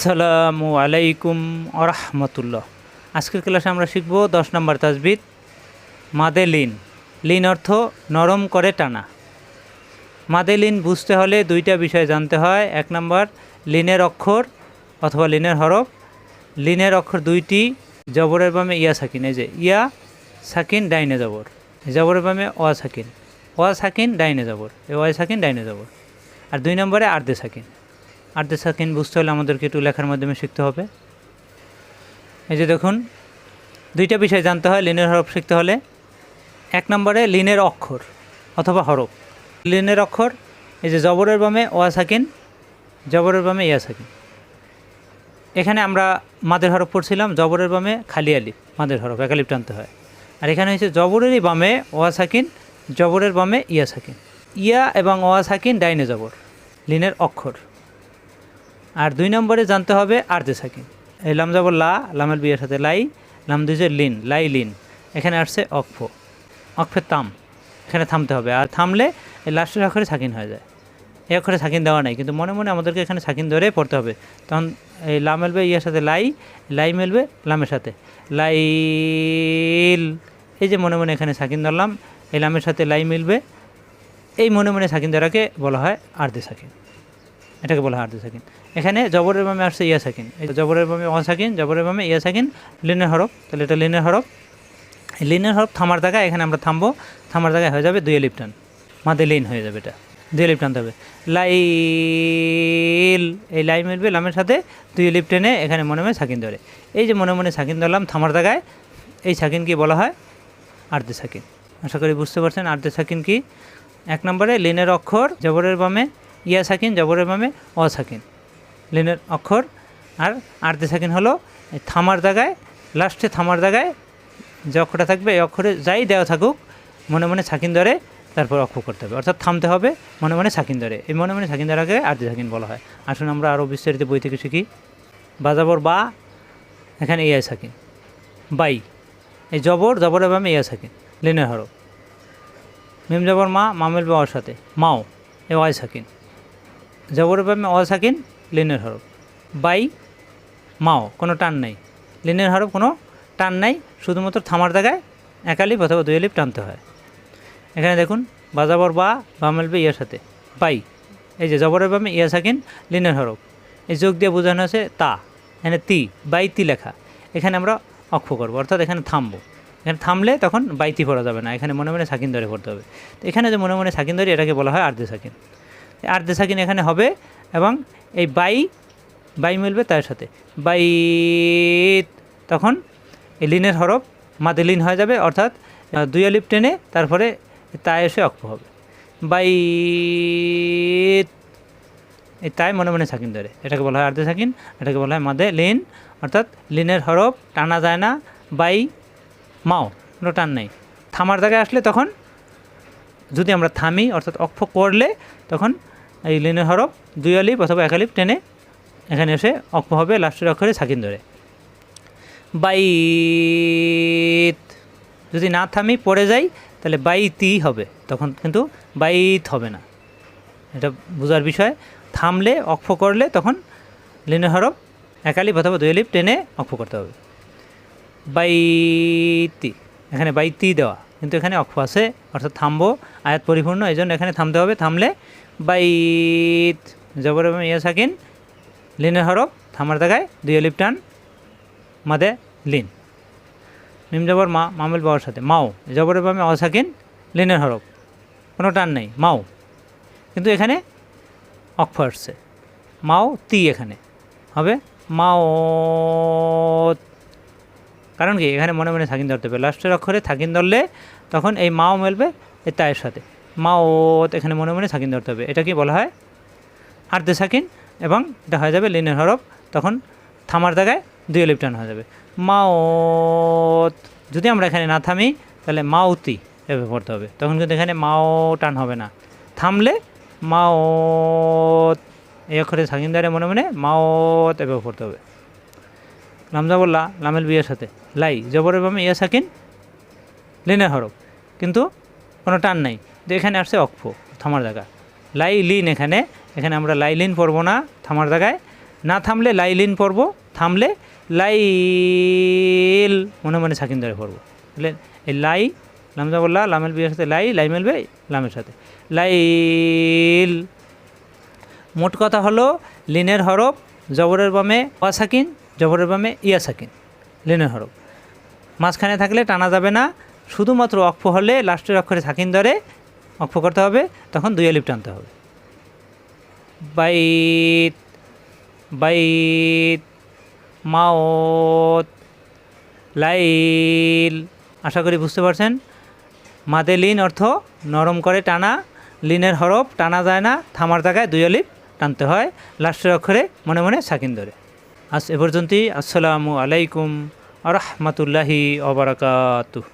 আসসালামু আলাইকুম আরহামতুল্লাহ। আজকের ক্লাসে আমরা শিখব দশ নম্বর তাজবিদ মাদে লিন। লিন অর্থ নরম করে টানা। মাদে লিন বুঝতে হলে দুইটা বিষয় জানতে হয়। এক নম্বর, লিনের অক্ষর অথবা লিনের হরফ। লিনের অক্ষর দুইটি, জবরের বামে ইয়া সাকিন। এই যে, ইয়া সাকিন, ডাইনে জবর। জবরের বামে ওয়া সাকিন। ওয়া সাকিন, ডাইনে জবর। এ ওয়া সাকিন, ডাইনে জবর। আর দুই নম্বরে আর্ধে সাকিন। আর্ধে সাকিন বুঝতে হলে আমাদেরকে একটু লেখার মাধ্যমে শিখতে হবে। এই যে দেখুন, দুইটা বিষয় জানতে হয়, লিনের হরফ শিখতে হলে। এক নম্বরে লিনের অক্ষর অথবা হরফ। লিনের অক্ষর, এই যে জবরের বামে ওয়া সাকিন, জবরের বামে ইয়া সাকিন। এখানে আমরা মাদের হরফ পড়ছিলাম, জবরের বামে খালি আলিপ মাদের হরফ একালিপ টানতে হয়। আর এখানে হয়েছে জবরেরই বামে ওয়া সাকিন, জবরের বামে ইয়া সাকিন। ইয়া এবং ওয়া সাকিন ডাইনে জবর, লিনের অক্ষর। আর দুই নম্বরে জানতে হবে আর্ধে সাকিন এই লাম যাব লা, লামের বিয়ের সাথে লাই, লাম দুইজে লিন, লাই লিন। এখানে আসছে অক্ষ অক্ষের তাম এখানে থামতে হবে। আর থামলে এই লাস্টের অক্ষরে সাকিন হয়ে যায়। এই অক্ষরে সাকিন দেওয়া নাই। কিন্তু মনে মনে আমাদেরকে এখানে সাকিন ধরে পড়তে হবে। তখন এই লা মেলবে ইয়ের সাথে লাই লাই মেলবে লামের সাথে। লাইল। এই যে মনে মনে এখানে সাকিন ধরলাম, এই লামের সাথে লাই মিলবে। এই মনে মনে সাকিন ধরাকে বলা হয় আর্ধে সাকিন। এটাকে বলা হয় আর্ধ সাকিন। এখানে জবরের বামে আসছে ইয়া সাকিন। এই জবরের বামে অ সাকিন, জবরের বামে ইয়া সাকিন, লিনের হরফ। তাহলে এটা লিনের হরফ। লিনের হরফ থামার জায়গায় এখানে আমরা থামবো। থামার জায়গায় হয়ে যাবে দুই লিপটান মাদে লিন হয়ে যাবে এটা। দুই লিপ টানতে হবে। লাইল। এই লাই মিলবে লামের সাথে দুই লিপ টেনে এখানে মনে মনে সাকিন ধরে। এই যে মনে মনে সাকিন ধরলাম, থামার জায়গায় এই সাকিন কি বলা হয়? আর্ধে সাকিন। আশা করি বুঝতে পারছেন আর্ধে সাকিন কি? এক নম্বরে লিনের অক্ষর, জবরের বামে ইয়া সাকিন, জবরের বামে অ সাকিন। লিনের অক্ষর, আর আর্ধে সাকিন হলো থামার জায়গায় লাস্টে থামার জায়গায় যে অক্ষরটা থাকবে, এই অক্ষরে যাই দেওয়া থাকুক, মনে মনে সাকিন ধরে, তারপর অক্ষ করতে হবে। অর্থাৎ থামতে হবে, মনে মনে সাকিন ধরে। এই মনে মনে সাকিন ধরাকে আর্ধে সাকিন বলা হয়। আসুন আমরা আরও বিস্তারিত বই থেকে শিখি। বাজাবর বা, এখানে ইয়া সাকিন। বাই, এই জবর, জবরের বামে ইয়া সাকিন। লিনের হরফ। মিম জবর মা মামেল বা ওর সাথে। মাও, এ ওয়াই সাকিন। জবরের বামে অ সাকিন লিনের হরফ। বাই, মাও, কোনো টান নাই। লিনের হরফ কোনো টান নাই, শুধুমাত্র থামার জায়গায় একালিপ অথবা দুই লিপ টানতে হয়। এখানে দেখুন, বাজাবর বা বা মেলবে ইয়ার সাথে। বাই, এই যে জবরের বামে ইয়া সাকিন লিনের হরফ। এই যোগ দিয়ে বোঝানো আছে তা, এখানে তি, বাই তি লেখা। এখানে আমরা অক্ষ করব, অর্থাৎ এখানে থামবো। এখানে থামলে তখন বাইতি পড়া যাবে না, এখানে মনে মনে সাকিন ধরে পড়তে হবে। তো এখানে যে মনে মনে সাকিন ধরে, এটাকে বলা হয় আর্ধে সাকিন। আর্ধে সাকিন এখানে হবে এবং এই বাই বাই মিলবে তার সাথে। বাই তখন এই লিনের হরফ মাদে লিন হয়ে যাবে, অর্থাৎ দুই আলিপ টেনে তারপরে তা এসে অক্ষ হবে। বাই এই তাই মনে মনে সাকিন ধরে। এটাকে বলা হয় আর্ধে সাকিন, এটাকে বলা হয় মাদে লিন, অর্থাৎ লিনের হরফ টানা যায় না, বাই মাও, কোনো টান নেই। থামার জায়গায় আসলে তখন যদি আমরা থামি, অর্থাৎ অক্ষ করলে তখন এই লিনের হরফ, দুই আলিপ অথবা এক আলিপ টেনে এখানে এসে অক্ষ হবে লাস্টের অক্ষরে সাকিন ধরে। বাইত। যদি না থামি পড়ে যাই, তাহলে বাইতি হবে। তখন কিন্তু বাইত হবে না। এটা বোঝার বিষয়। থামলে, অক্ষ করলে তখন লিনের হরফ একালিপ অথবা দুই আলিপ টেনে অক্ষ করতে হবে। বাইতি। এখানে বাইতি দেওয়া। কিন্তু এখানে অক্ষ আছে, অর্থাৎ থামবো, আয়াত পরিপূর্ণ এই জন্য এখানে থামতে হবে। থামলে বাইত। জবর এবং ইয়া সাকিন। লিনের হরফ, থামার জায়গায় দুই আলিপ টান, মাদে লিন। মিম জবর, মা, মামিল বাবার সাথে, মাও। জবরের বামে অসাকিন লিনের হরফ। কোনো টান নেই, মাও। কিন্তু এখানে অক্ষ আসছে। মাও, তি এখানে। হবে মাও। কারণ কি? এখানে মনে মনে থাকিন ধরতে হবে। লাস্টের অক্ষরে থাকিন ধরলে তখন এই মাও মেলবে এই তায়ের সাথে। মাও এখানে মনে মনে সাকিন ধরতে হবে। এটা কি বলা হয়? আর্ধে সাকিন এবং এটা হয়ে যাবে লিনের হরফ, তখন থামার জায়গায় দুই লিপ টান হয়ে যাবে। মাওত, যদি আমরা এখানে না থামি, তাহলে মাউতি এভাবে পড়তে হবে। তখন কিন্তু এখানে মাও টান হবে না। থামলে মাওত, এই অক্ষরে সাকিনদারে মনে মনে মাওত এভাবে পড়তে হবে। লামজা বললা লামেল বিয়ের সাথে। লাই, জবরের বামে ইয়া সাকিন, লিনের হরফ। কিন্তু কোনো টান নাই। তো এখানে আসছে অক্ষ থামার জায়গা। লাই লিন এখানে এখানে আমরা লাই লিন পড়ব না, থামার জায়গায়। না থামলে লাইলিন পড়ব, থামলে লাইল, মনে মনে সাকিন ধরে পড়ব। বুঝলেন এই লাই, লামজা বললা লামেল বিয়ের সাথে লাই লাই মেলবে লামের সাথে। লাইল। মোট কথা হলো, লিনের হরফ জবরের বামে ওয়া সাকিন, জবরের বামে ইয়া সাকিন, লিনের হরফ। মাঝখানে থাকলে টানা যাবে না শুধুমাত্র অক্ষ হলে লাস্টের অক্ষরে সাকিন ধরে, অক্ষ করতে হবে, তখন দুই আলিপ টানতে হবে। বাইত বাইত, মাওত, লাইল, আশা করি বুঝতে পারছেন? মাদে লিন অর্থ নরম করে টানা, লিনের হরফ টানা যায় না, থামার জায়গায় দুই আলিপ টানতে হয়, লাস্টের অক্ষরে মনে মনে সাকিন ধরে। আজ এ পর্যন্তই, আসসালামু আলাইকুম আ রহমতুল্লাহি অবরাকাতুহ